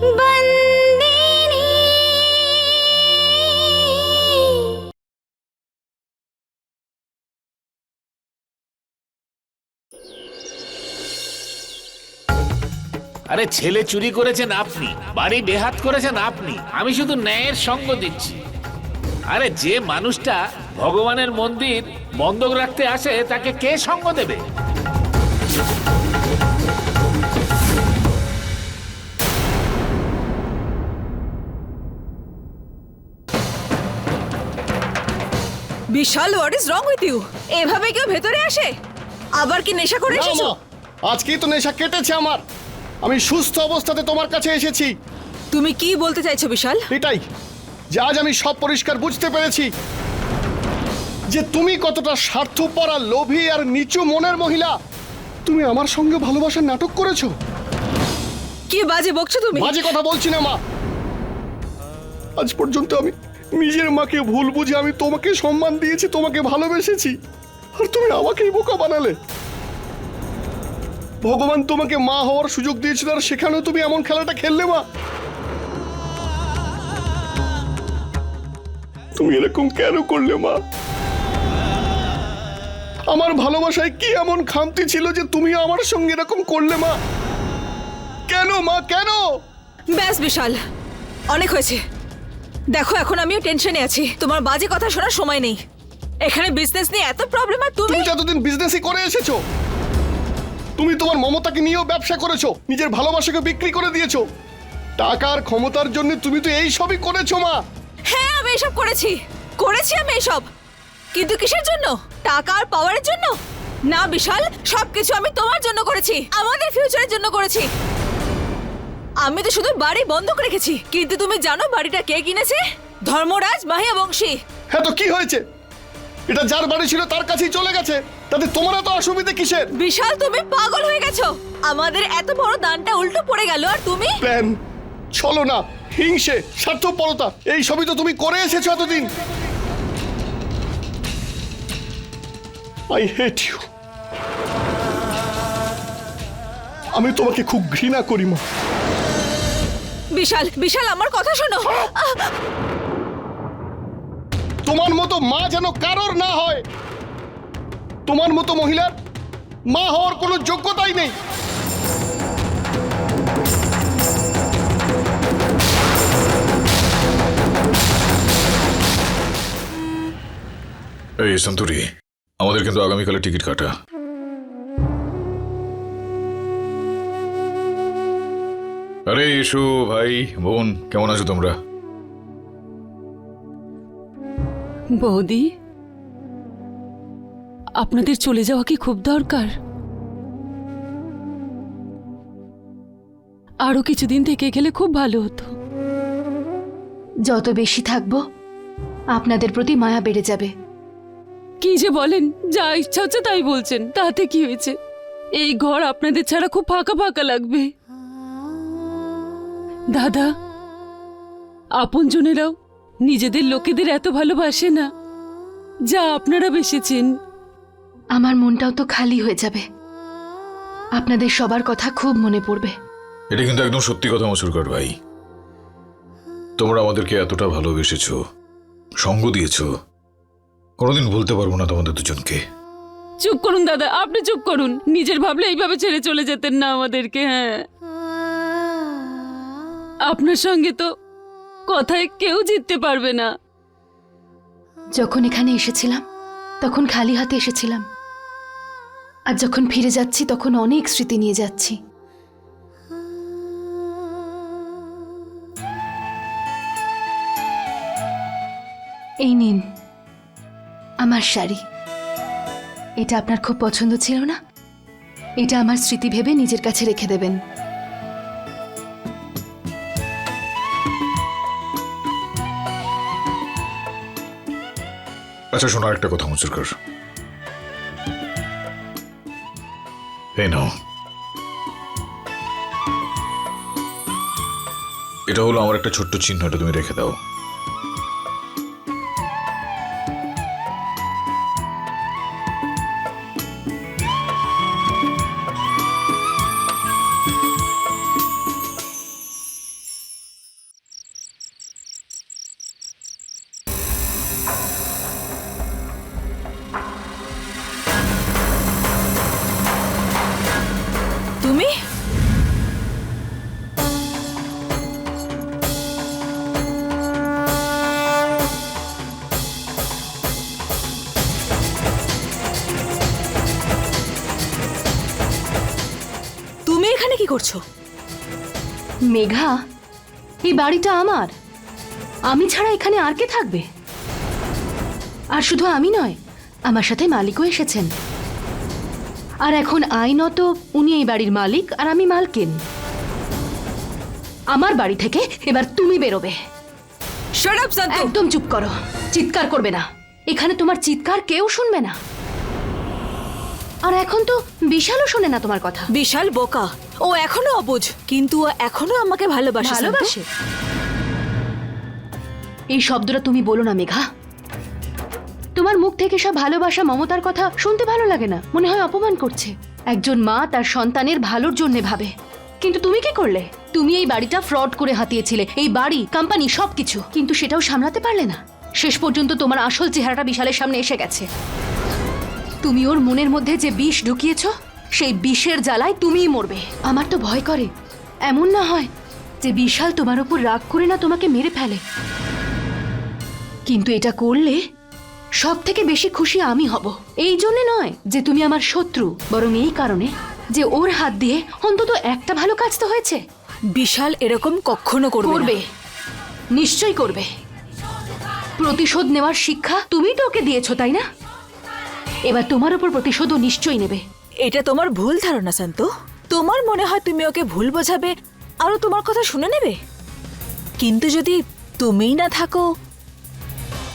আরে ছেলে চুরি করেছেন আপনি, বাড়ি বেহাত করেছেন আপনি, আমি শুধু ন্যায়ের সঙ্গ দিচ্ছি। আরে যে মানুষটা ভগবানের মন্দির বন্ধক রাখতে আসে, তাকে কে সঙ্গ দেবে? Bishal what is wrong with you. এভাবে কেউ ভেতরে আসে? আবার কি নেশা করে না এসেছ? মা আজকেই তো নেশা কেটেছে আমার। আমি সুস্থ অবস্থাতে তোমার কাছে এসেছি। তুমি কি বলতে চাইছো বিশাল? এটাই যে আজ আমি সব পরিষ্কার বুঝতে পেরেছি যে তুমি কতটা স্বার্থপর আর লোভী আর নিচু মনের মহিলা। তুমি আমার সঙ্গে ভালোবাসার নাটক করেছ। কি বাজে বকছো তুমি? বাজে কথা বলছি না মা। আজ পর্যন্ত আমি নিজের মাকে ভুল বুঝে আমি তোমাকে সম্মান দিয়েছি, তোমাকে ভালোবেসেছি। আর তুমি আমাকেই বোকা বানালে। ভগবান তোমাকে মা হওয়ার সুযোগ দিয়েছিল, আর সেখানেও তুমি এমন খেলাটা খেললে মা। তুমি এরকম কেন করলে মা? আমার ভালোবাসায় কি এমন খামতি ছিল যে তুমি আমার সঙ্গে এরকম করলে মা? কেন মা, কেন? ব্যাস বিশাল। অনেক হয়েছে। দেখো এখন আমিও টেনশনে আছি। তোমার বাজে কথা শোনার সময় নেই। এখানে বিজনেস নিয়ে এত প্রবলেম আর তুমি তুমি যতদিন বিজনেসই করে এসেছ তুমি তোমার মমতাকে নিয়েও ব্যবসা করেছ নিজের ভালোবাসাকে বিক্রি করে দিয়েছ টাকার ক্ষমতার জন্য তুমি তো এই সবই করেছ মা। হ্যাঁ আমি এসব করেছি। করেছি আমি এসব কিন্তু কিসের জন্য? টাকা আর পাওয়ারের জন্য? না বিশাল সবকিছু আমি তোমার জন্য করেছি। আমাদের ফিউচারের জন্য করেছি। আমি তো শুধু বাড়ি বন্ধক রেখেছি। কিন্তু তুমি জানো বাড়িটা কে কিনেছে? ধর্মরাজ মাহিয়া বংশী। হ্যাঁ তো কি হয়েছে? এটা যার বাড়ি ছিল তার কাছেই চলে গেছে। তাতে তোমার এত অসুবিধা কিসের? বিশাল তুমি পাগল হয়ে গেছো। আমাদের এত বড় দানটা উল্টো পড়ে গেল আর তুমি? প্ল্যান চলো না হিংসে স্বার্থপরতা এই সবই তো তুমি করে এসেছ এতদিন। আই হেট ইউ আমি তোমাকে খুব ঘৃণা করি মা। বিশাল বিশাল আমার কথা শোনো। তোমার মতো মা যেন কারোর না হয়। তোমার মতো মহিলার মা হওয়ার কোনো যোগ্যতাই নেই। এই সন্তুরি আমাদের কিন্তু আগামীকালে টিকিট কাটা। আরে এসো ভাই বোন কেমন আছো তোমরা? বৌদি আপনাদের চলে যাওয়া কি খুব দরকার? আরও কিছুদিন থেকে গেলে খুব ভালো হতো। যত বেশি থাকব আপনাদের প্রতি মায়া বেড়ে যাবে। কি যে বলেন যা ইচ্ছা হচ্ছে তাই বলছেন তাতে কি হয়েছে? এই ঘর আপনাদের ছাড়া খুব ফাঁকা ফাঁকা লাগবে। দাদা আপনজনেরাও নিজেদের লোকেদের এত ভালোবাসে না যা আপনারা বেসেছেন। আমার মনটাও তো খালি হয়ে যাবে। আপনাদের সবার কথা খুব মনে পড়বে। এটা কিন্তু একদম সত্যি কথা মসুরকর ভাই। তোমরা আমাদেরকে এতটা ভালোবেসেছো সঙ্গ দিয়েছ কোনোদিন ভুলতে পারব না তোমাদের দুজনকে। চুপ করুন দাদা আপনি চুপ করুন। নিজের ভাবলে এইভাবে ছেড়ে চলে যেতেন না আমাদেরকে হ্যাঁ। আপনার সঙ্গে তো কথায় কেউ জিততে পারবে না। যখন এখানে এসেছিলাম, তখন খালি হাতে এসেছিলাম। আর যখন ফিরে যাচ্ছি, তখন অনেক স্মৃতি নিয়ে যাচ্ছি। এই নিন, আমার শাড়ি। এটা আপনার খুব পছন্দ ছিল না? এটা আমার স্মৃতি ভেবে নিজের কাছে রেখে দেবেন। আচ্ছা শোনো একটা কথা মসুরকর এই নাও। এটা হলো আমার একটা ছোট্ট চিহ্ন এটা তুমি রেখে দাও। করছ? মেঘা এই বাড়িটা আমার। আমি ছাড়া এখানে আর কে থাকবে? আর শুধু আমি নয় আমার সাথে মালিকও এসেছেন। আর এখন আইনত উনি এই বাড়ির মালিক আর আমি মালকিন। আমার বাড়ি থেকে এবার তুমি বেরোবে। একদম চুপ করো চিৎকার করবে না। এখানে তোমার চিৎকার কেউ শুনবে না। আর এখন তো বিশালও শোনে না তোমার কথা। বিশাল বোকা। ও এখনও অবুঝ কিন্তু ও এখনও আমাকে ভালোবাসে ভালোবাসে? এই শব্দটা তুমি বলো না মেঘা। তোমার মুখ থেকে সব ভালোবাসা মমতার কথা শুনতে ভালো লাগে না মনে হয় অপমান করছে। একজন মা তার সন্তানের ভালোর জন্য ভাবে। কিন্তু তুমি কি করলে? তুমি এই বাড়িটা ফ্রড করে হাতিয়েছিলে এই বাড়ি কোম্পানি সবকিছু। কিন্তু সেটাও সামলাতে পারলে না। শেষ পর্যন্ত তোমার আসল চেহারাটা বিশালের সামনে এসে গেছে। তুমি ওর মনের মধ্যে যে বিষ ঢুকিয়েছ সেই বিষের জ্বালায় তুমিই মরবে। আমার তো ভয় করে। এমন না হয় যে বিশাল তোমার উপর রাগ করে না তোমাকে মেরে ফেলে। কিন্তু এটা করলে সব থেকে বেশি খুশি আমি হব। এই জন্য নয় যে তুমি আমার শত্রু বরং এই কারণে যে ওর হাত দিয়ে অন্তত একটা ভালো কাজ তো হয়েছে। বিশাল এরকম কখনো করবে করবে। না। নিশ্চয়ই করবে। প্রতিশোধ নেওয়ার শিক্ষা তুমি তো ওকে দিয়েছ তাই না? এবার তোমার উপর প্রতিশোধও নিশ্চয়ই নেবে। এটা তোমার ভুল ধারণা শান্ত। তোমার মনে হয় তুমি ওকে ভুল বোঝাবে আরও তোমার কথা শুনে নেবে? কিন্তু যদি তুমিই না থাকো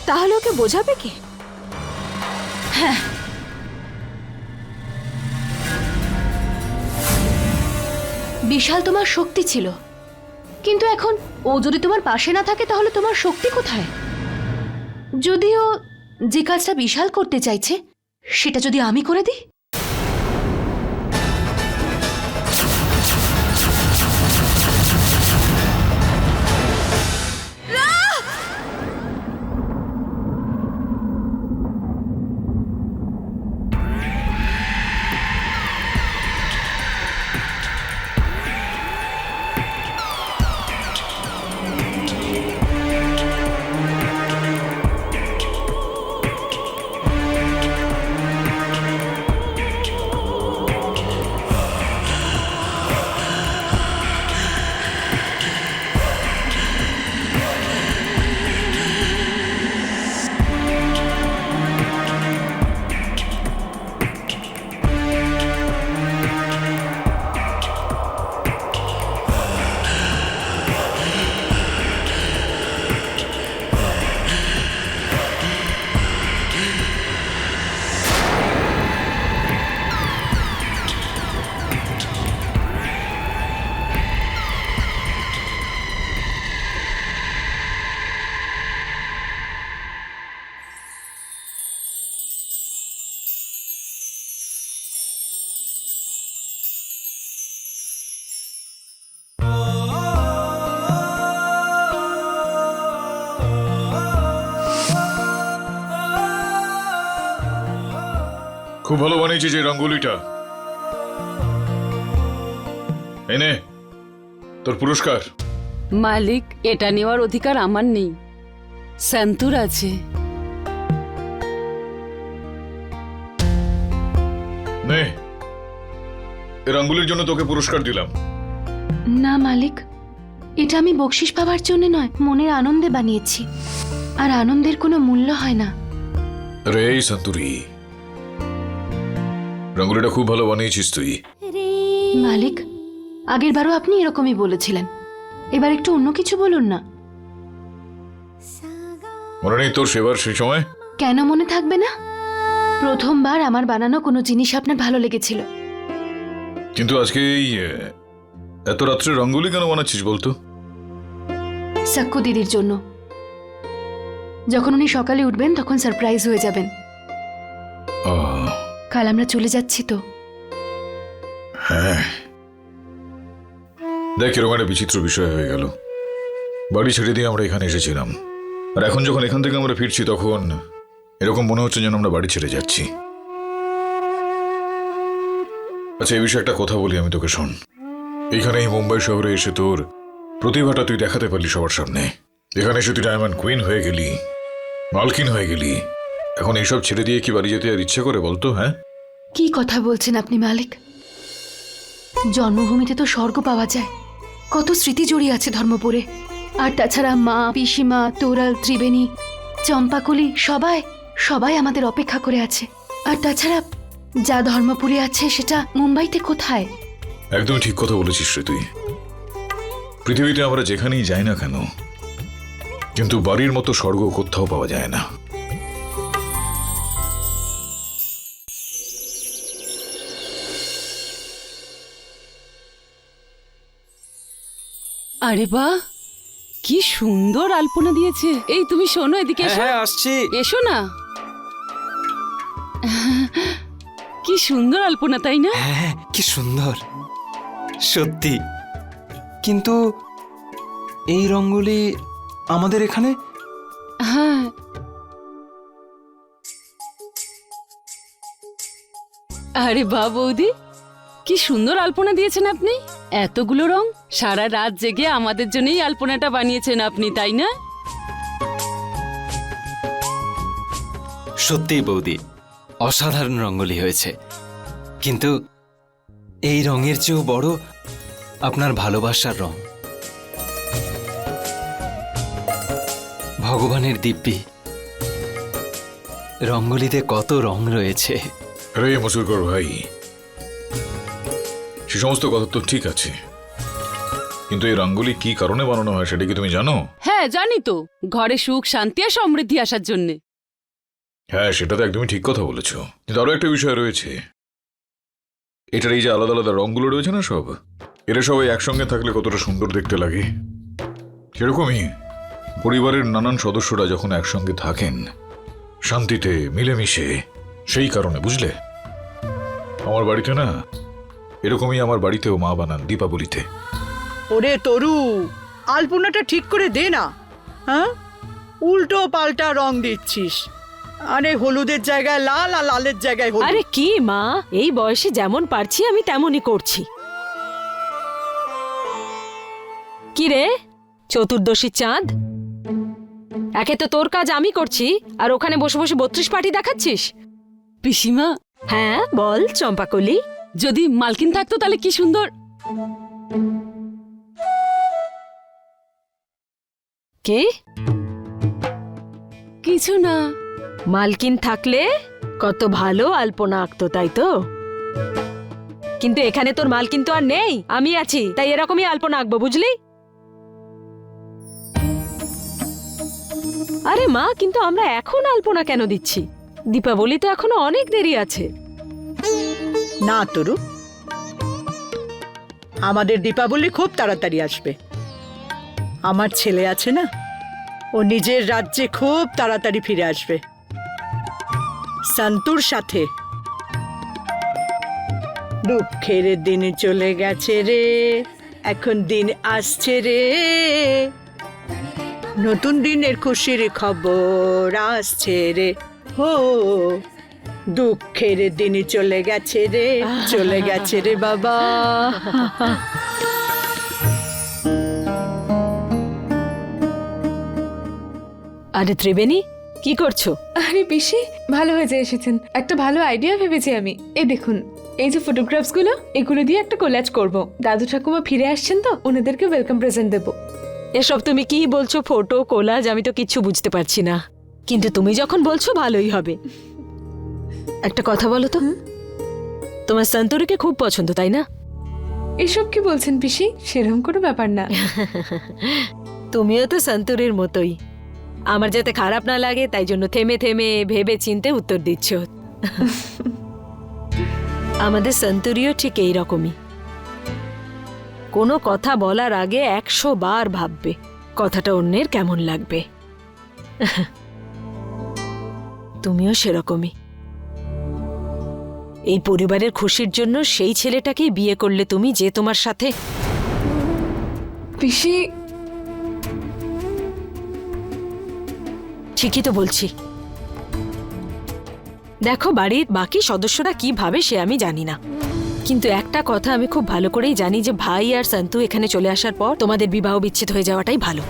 তাহলে ওকে বোঝাবে কি? বিশাল তোমার শক্তি ছিল। কিন্তু এখন ও যদি তোমার পাশে না থাকে তাহলে তোমার শক্তি কোথায়? যদিও যে কাজটা বিশাল করতে চাইছে সেটা যদি আমি করে দিই? বানিয়েছি যে রঙ্গোলিটা। এনে তোর পুরস্কার। মালিক এটা নেওয়ার অধিকার আমার নেই। শান্তুর আছে। নে রঙ্গোলির জন্য তোকে পুরস্কার দিলাম। না মালিক এটা আমি বকশিস পাওয়ার জন্য নয় মনের আনন্দে বানিয়েছি। আর আনন্দের কোনো মূল্য হয় না। রে সন্তুরি। রঙ্গোলিটা খুব ভালো বানিয়েছিস তুই। মালিক আগের বারও আপনি এরকমই বলেছিলেন। এবার একটু অন্য কিছু বলুন না। মনে নেই তোর সেবার সেই সময়? কেন মনে থাকবে না? প্রথমবার আমার বানানো কোনো জিনিস আপনার ভালো লেগেছিল। কিন্তু আজকে এই এত রাত্রে রঙ্গোলি কেন বানাচ্ছিস বলতো? সাক্কু দিদির জন্য। যখন উনি সকালে উঠবেন তখন সারপ্রাইজ হয়ে যাবেন। কাল আমরা চলে যাচ্ছি তো। হ্যাঁ। দেখ, এরকম একটা বিচিত্র বিষয় হয়ে গেল। বাড়ি ছেড়ে দিয়ে আমরা এখানে এসেছিলাম। আর এখন যখন এখান থেকে আমরা ফিরছি, তখন এরকম মনে হচ্ছে যেন আমরা বাড়ি ছেড়ে যাচ্ছি। আচ্ছা এই বিষয়ে একটা কথা বলি আমি তোকে, শোন। এখানে এই মুম্বাই শহরে এসে তোর প্রতিভাটা তুই দেখাতে পারলি সবার সামনে। এখানে এসে তুই ডায়মন্ড কুইন হয়ে গেলি, মালকিন হয়ে গেলি। এখন এইসব ছেড়ে দিয়ে কি বাড়ি যেতে আর ইচ্ছে করে বলতো হ্যাঁ? কি কথা বলছেন আপনি, মালিক? জন্মভূমিতে তো স্বর্গ পাওয়া যায়। কত স্মৃতি জড়িয়ে আছে ধর্মপুরে। আর তাছাড়া মা, পিসিমা, তোরাল, ত্রিবেণী, চম্পাকলি, সবাই সবাই আমাদের অপেক্ষা করে আছে। আর তাছাড়া যা ধর্মপুরে আছে, সেটা মুম্বাইতে কোথায়? একদম ঠিক কথা বলেছিস তুই। পৃথিবীতে আমরা যেখানেই যাই না কেন, কিন্তু বাড়ির মতো স্বর্গ কোথাও পাওয়া যায় না। আরে বাহ কি সুন্দর আলপনা দিয়েছে। এই তুমি শোনো এদিকে হ্যাঁ এসো। হ্যাঁ আসছি। এসো না। কি সুন্দর আলপনা তাই না? হ্যাঁ হ্যাঁ কি সুন্দর। সত্যি। কিন্তু এই রঙ্গোলি আমাদের এখানে? হ্যাঁ। আরে বা বৌদি। কি সুন্দর আলপনা দিয়েছেন আপনি? এতগুলো রং? সারা রাত জেগে আমাদের জন্যই আলপনাটা বানিয়েছেন আপনি তাই না? সত্যিই বৌদি অসাধারণ রঙ্গোলি হয়েছে। কিন্তু এই রঙের চেয়েও বড় আপনার ভালোবাসার রং। ভগবানের দিব্যি। রঙ্গোলিতে কত রং রয়েছে। রে মসুরকর ভাই সে সমস্ত কথা তো ঠিক আছে। কিন্তু এই রঙ্গোলি কি কারণে বানানো হয় সেটা কি তুমি জানো? হ্যাঁ জানি তো। ঘরে সুখ শান্তি আর সমৃদ্ধি আসার জন্য। হ্যাঁ সেটা তো একদমই ঠিক কথা বলেছ। কিন্তু আরও একটা বিষয় রয়েছে। এটার এই যে আলাদা আলাদা রঙগুলো রয়েছে না সব? এরা সবাই একসঙ্গে থাকলে কতটা সুন্দর দেখতে লাগে। সেরকমই পরিবারের নানান সদস্যরা যখন একসঙ্গে থাকেন শান্তিতে মিলেমিশে সেই কারণে বুঝলে? আমার বাড়িতে না এরকমই আমার বাড়িতেও মা বানান দীপাবলিতে। ওরে তরু আলপনাটা ঠিক করে দে না হ্যাঁ? উল্টো পাল্টা রং দিচ্ছিস। আরে হলুদের জায়গায় লাল আর লালের জায়গায় হলুদ। আরে কি মা এই বয়সে যেমন পারছি আমি তেমনই করছি। কি রে চতুর্দশী চাঁদ? একে তো তোর কাজ আমি করছি আর ওখানে বসে বসে বত্রিশ পার্টি দেখাচ্ছিস? পিসিমা। হ্যাঁ বল চম্পাকলি। যদি মালকিন থাকতো তাহলে কি সুন্দর? কে? কিছু না। মালকিন থাকলে কত ভালো আলপনা আঁকতো তাই তো? কিন্তু এখানে তোর মালকিন তো আর নেই আমি আছি তাই এরকমই আলপনা আঁকবো বুঝলি? আরে মা কিন্তু আমরা এখন আলপনা কেন দিচ্ছি? দীপাবলি তো এখনও অনেক দেরি আছে। না, তরু। আমাদের দীপাবলি খুব তাড়াতাড়ি আসবে। আমার ছেলে আছে না, ও নিজের রাজ্যে খুব তাড়াতাড়ি ফিরে আসবে। সন্তুর সাথে। দুঃখের দিন চলে গেছে রে, এখন দিন আসছে রে। নতুন দিনের খুশির খবর আসছে রে, হো। দুঃখের দিন চলে গেছে রে চলে গেছে রে বাবা। আরে ত্রিবেণী কি করছ? আরে পিসি ভালো হয়েছে এসেছেন। একটা ভালো আইডিয়া ভেবেছি আমি। এই দেখুন এই যে ফটোগ্রাফসগুলো এগুলো দিয়ে একটা কোলাজ করব। দাদু ঠাকুমা ফিরে আসছেন তো ওনাদেরকে ওয়েলকাম প্রেজেন্ট দেবো। এসব তুমি কি বলছো ফটো কোলাজ আমি তো কিচ্ছু বুঝতে পারছি না। কিন্তু তুমি যখন বলছো ভালোই হবে। একটা কথা বলো তো। তোমার সন্তরীকে খুব পছন্দ তাই না? এসব কি বলছেন পিসি? সেরকম কোনো ব্যাপার না। তুমিও তো সন্তরীর মতোই। আমার যাতে খারাপ না লাগে তাই জন্য থেমে থেমে ভেবে চিনতে উত্তর দিচ্ছ। আমাদের সন্তরীও ঠিক এই রকমই। কোনো কথা বলার আগে একশো বার ভাববে কথাটা অন্যের কেমন লাগবে। তুমিও সেরকমই। এই পরিবারের খুশির জন্য সেই ছেলেটাকেই বিয়ে করলে তুমি যে তোমার সাথে। পিসি? ঠিকই তো বলছি। দেখো বাড়ির বাকি সদস্যরা কি ভাবে সে আমি জানি না। কিন্তু একটা কথা আমি খুব ভালো করেই জানি যে ভাই আর সন্তু এখানে চলে আসার পর তোমাদের বিবাহ বিচ্ছেদ হয়ে যাওয়াটাই ভালো।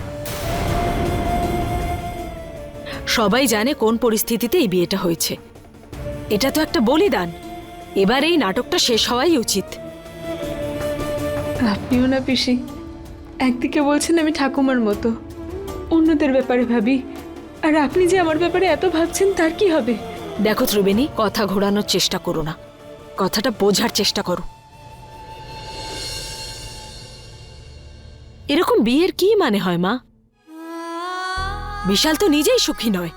সবাই জানে কোন পরিস্থিতিতে এই বিয়েটা হয়েছে। এটা তো একটা বলিদান। এবার এই নাটকটা শেষ হওয়াই উচিত। আপনিও না পিসি। একদিকে বলছেন আমি ঠাকুমার মতো। অন্যদের ব্যাপারে ভাবি। আর আপনি যে আমার ব্যাপারে এত ভাবছেন তার কি হবে? দেখো ত্রিবেণী কথা ঘোরানোর চেষ্টা করো না। কথাটা বোঝার চেষ্টা করো। এরকম বিয়ের কি মানে হয় মা? বিশাল তো নিজেই সুখী নয়।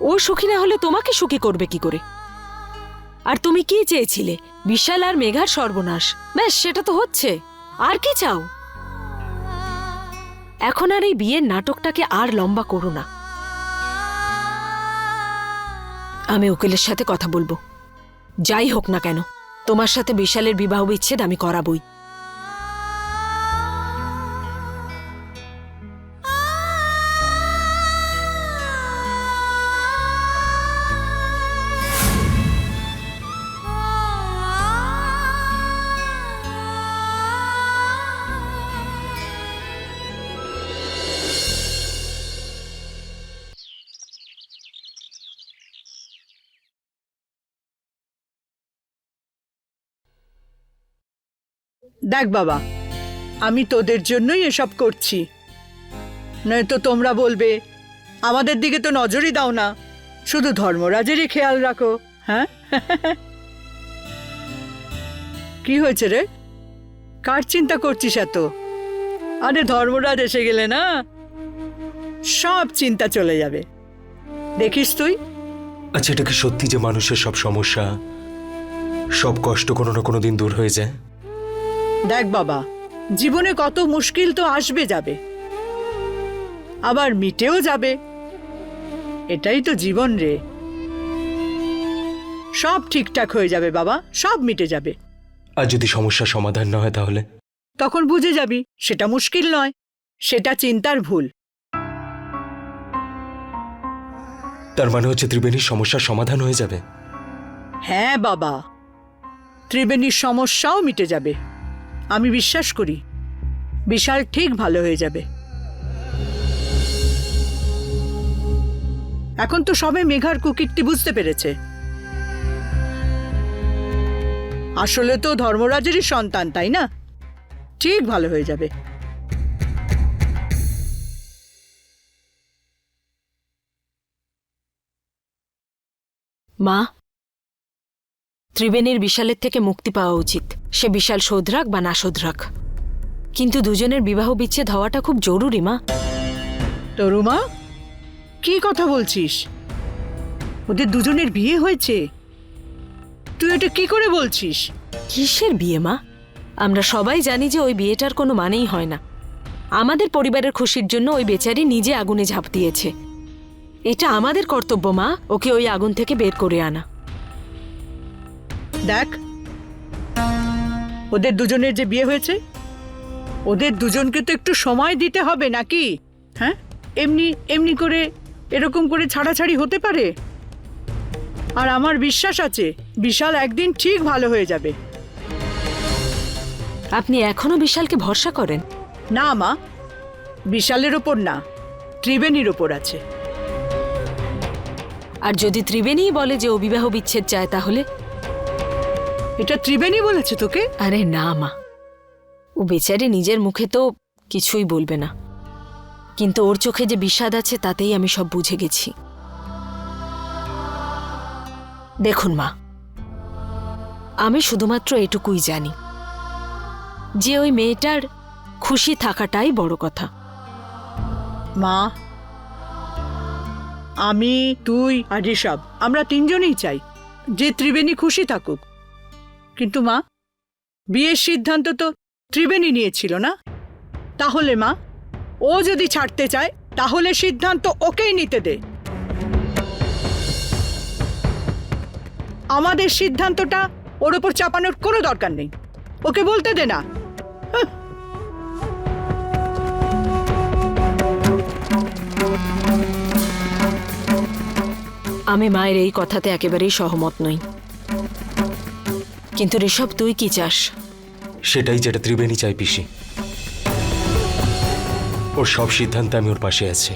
ও সুখী না হলে তোমাকে সুখী করবে কি করে? আর তুমি কি চেয়েছিলে? বিশাল আর মেঘার সর্বনাশ। ব্যাস, সেটা তো হচ্ছে। আর কি চাও? এখন আর এই বিয়ের নাটকটাকে আর লম্বা করো না। আমি উকিলের সাথে কথা বলব। যাই হোক না কেন, তোমার সাথে বিশালের বিবাহ বিচ্ছেদ আমি করাবই। দেখ বাবা, আমি তোদের জন্যই এসব করছি। নয়তো তোমরা বলবে, আমাদের দিকে তো নজরই দাও না, শুধু ধর্মরাজেরই খেয়াল রাখো হ্যাঁ? কি হয়েছে রে? কার চিন্তা করছিস এত? আরে ধর্মরাজ এসে গেলে না? সব চিন্তা চলে যাবে। দেখিস তুই? আচ্ছা এটা কি সত্যি যে মানুষের সব সমস্যা, সব কষ্ট কোনো না কোনো দিন দূর হয়ে যায়? দেখ বাবা জীবনে কত মুশকিল তো আসবে যাবে আবার মিটেও যাবে। এটাই তো জীবন রে। সব ঠিকঠাক হয়ে যাবে বাবা সব মিটে যাবে। আর যদি সমস্যার সমাধান না হয় তাহলে? তখন বুঝে যাবি সেটা মুশকিল নয় সেটা চিন্তার ভুল। তার মানে হচ্ছে ত্রিবেণীর সমস্যার সমাধান হয়ে যাবে? হ্যাঁ বাবা ত্রিবেণীর সমস্যাও মিটে যাবে। আমি বিশ্বাস করি, বিশাল ঠিক ভালো হয়ে যাবে। এখন তো সবে মেঘার কুকিরটি বুঝতে পেরেছে। আসলে তো ধর্মরাজেরই সন্তান, তাই না? ঠিক ভালো হয়ে যাবে। মা ত্রিবেণীর বিশালের থেকে মুক্তি পাওয়া উচিত। সে বিশাল শোধরাক বা না শোধরাক কিন্তু দুজনের বিবাহ বিচ্ছেদ হওয়াটা খুব জরুরি মা। তরুমা কি কথা বলছিস? ওদের দুজনের বিয়ে হয়েছে। তুই এটা কি করে বলছিস? কিসের বিয়ে মা? আমরা সবাই জানি যে ওই বিয়েটার কোনো মানেই হয় না। আমাদের পরিবারের খুশির জন্য ওই বেচারি নিজে আগুনে ঝাঁপ দিয়েছে। এটা আমাদের কর্তব্য মা। ওকে ওই আগুন থেকে বের করে আনা। দেখ। ওদের দুজনের যে বিয়ে হয়েছে ওদের দুজনকে তো একটু সময় দিতে হবে নাকি? হ্যাঁ? এমনি এমনি করে এরকম করে ছাড়াছাড়ি হতে পারে? আর আমার বিশ্বাস আছে বিশাল একদিন ঠিক ভালো হয়ে যাবে। আপনি এখনও বিশালকে ভরসা করেন? না মা। বিশালের ওপর না ত্রিবেণীর ওপর আছে। আর যদি ত্রিবেণীই বলে যে ও বিবাহ বিচ্ছেদ চায় তাহলে? এটা ত্রিবেণী বলেছে তোকে? আরে না মা। ও বেচারে নিজের মুখে তো কিছুই বলবে না। কিন্তু ওর চোখে যে বিষাদ আছে তাতেই আমি সব বুঝে গেছি। দেখুন মা আমি শুধুমাত্র এটুকুই জানি যে ওই মেয়েটার খুশি থাকাটাই বড় কথা। মা আমি তুই আর ঋষভ আমরা তিনজনেই চাই যে ত্রিবেণী খুশি থাকুক। কিন্তু মা, বিয়ের সিদ্ধান্ত তো ত্রিবেণী নিয়েছিল না? তাহলে মা, ও যদি ছাড়তে চায়, তাহলে সিদ্ধান্ত ওকেই নিতে দে। আমাদের সিদ্ধান্তটা ওর ওপর চাপানোর কোনো দরকার নেই। ওকে বলতে দে না। আমি মায়ের এই কথাতে একেবারেই সহমত নই। কিন্তু ঋষভ, তুই কি চাস? সেটাই যেটা ত্রিবেণী চাই পিসি। ওর সব সিদ্ধান্তে আমি ওর পাশে আছি।